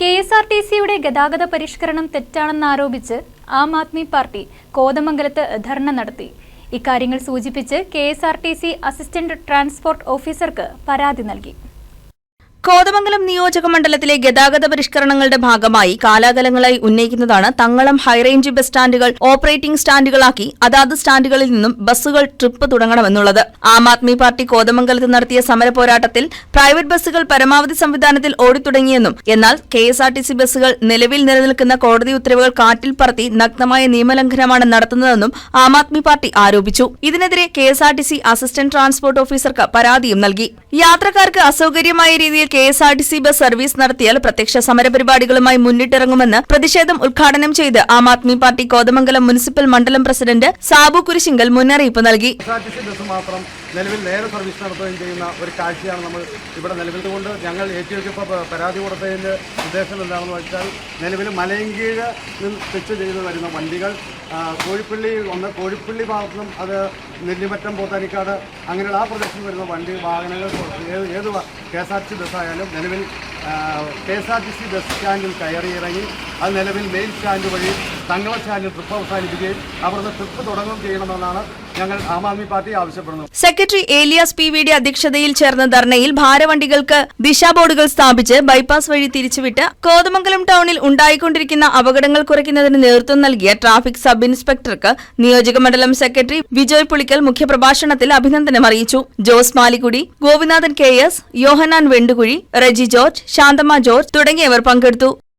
K S R T സിയുടെ ഗതാഗത പരിഷ്കരണം തെറ്റാണെന്നാരോപിച്ച് ആം ആദ്മി പാർട്ടി കോതമംഗലത്ത് ധർണ നടത്തി. ഇക്കാര്യങ്ങൾ സൂചിപ്പിച്ച് K S R T C assistant transport ഓഫീസർക്ക് പരാതി നൽകി. കോതമംഗലം നിയോജക മണ്ഡലത്തിലെ ഗതാഗത പരിഷ്കരണങ്ങളുടെ ഭാഗമായി കാലാകാലങ്ങളായി ഉന്നയിക്കുന്നതാണ് തങ്ങളം ഹൈറേഞ്ച് ബസ് സ്റ്റാൻഡുകൾ ഓപ്പറേറ്റിംഗ് സ്റ്റാൻഡുകളാക്കി അതാത് സ്റ്റാൻഡുകളിൽ നിന്നും ബസ്സുകൾ ട്രിപ്പ് തുടങ്ങണമെന്നുള്ളത്. ആം ആദ്മി പാർട്ടി കോതമംഗലത്ത് നടത്തിയ സമര പോരാട്ടത്തിൽ പ്രൈവറ്റ് ബസ്സുകൾ പരമാവധി സംവിധാനത്തിൽ ഓടിത്തുടങ്ങിയെന്നും എന്നാൽ K S R T C ബസ്സുകൾ നിലവിൽ നിലനിൽക്കുന്ന കോടതി ഉത്തരവുകൾ കാറ്റിൽ പറത്തി നഗ്നമായ നിയമലംഘനമാണ് നടത്തുന്നതെന്നും ആം ആദ്മി പാർട്ടി ആരോപിച്ചു. ഇതിനെതിരെ K S R T C assistant transport ഓഫീസർക്ക് പരാതിയും നൽകി. യാത്രക്കാർക്ക് അസൌകര്യമായ രീതിയിൽ K S R T C bus service നടത്തിയാൽ പ്രത്യക്ഷ സമരപരിപാടികളുമായി മുന്നിട്ടിറങ്ങുമെന്ന് പ്രതിഷേധം ഉദ്ഘാടനം ചെയ്ത് ആം ആദ്മി പാർട്ടി കോതമംഗലം മുനിസിപ്പൽ മണ്ഡലം പ്രസിഡന്റ് സാബു കുരിശിങ്കൽ മുന്നറിയിപ്പ് നൽകി. നിലവിൽ നേരെ സർവീസ് നടത്തുകയും ചെയ്യുന്ന ഒരു കാഴ്ചയാണ് നമ്മൾ ഇവിടെ നിലവിൽ കൊണ്ട് ഞങ്ങൾ ഇപ്പോൾ പരാതി കൊടുത്തതിന്റെ ഉദ്ദേശം എന്താണെന്ന് വെച്ചാൽ നിലവിൽ മലയങ്കീഴ് സ്വിച്ച് ചെയ്ത് വരുന്ന വണ്ടികൾ കോഴിപ്പള്ളി ഒന്ന് കോഴിപ്പള്ളി ഭാഗത്തുനിന്നും അത് നെല്ലിമറ്റം പോത്താനിക്കാട് അങ്ങനെയുള്ള ആ പ്രദേശത്ത് വരുന്ന വണ്ടി വാഹനങ്ങൾ ഏത് ഏത് K S R T C ബസ്സായാലും നിലവിൽ K S R T C bus സ്റ്റാൻഡിൽ കയറി ഇറങ്ങി അത് നിലവിൽ മെയിൻ സ്റ്റാൻഡ് വഴി തങ്ങള സ്റ്റാൻഡിൽ ട്രിപ്പ് അവസാനിപ്പിക്കുകയും അവിടുന്ന് ട്രിപ്പ് തുടങ്ങുകയും ചെയ്യണമെന്നാണ് ഞങ്ങൾ ആം ആദ്മി പാർട്ടി ആവശ്യപ്പെടുന്നത്. സെക്രട്ടറി ഏലിയാസ് പി വിയുടെ അധ്യക്ഷതയിൽ ചേർന്ന ധർണയിൽ ഭാരവണ്ടികൾക്ക് ദിശാബോർഡുകൾ സ്ഥാപിച്ച് ബൈപ്പാസ് വഴി തിരിച്ചുവിട്ട് കോതമംഗലം ടൗണിൽ ഉണ്ടായിക്കൊണ്ടിരിക്കുന്ന അപകടങ്ങൾ കുറയ്ക്കുന്നതിന് നേതൃത്വം നൽകിയ ട്രാഫിക് സബ് ഇൻസ്പെക്ടർക്ക് നിയോജക മണ്ഡലം സെക്രട്ടറി വിജയ് പുളിക്കൽ മുഖ്യപ്രഭാഷണത്തിൽ അഭിനന്ദനം അറിയിച്ചു. ജോസ് മാലിക്കുടി ഗോപിനാഥൻ കെ എസ് യോഹനാൻ വെണ്ടുകുഴി റെജി ജോർജ് ശാന്തമ്മ ജോർജ് തുടങ്ങിയവർ പങ്കെടുത്തു.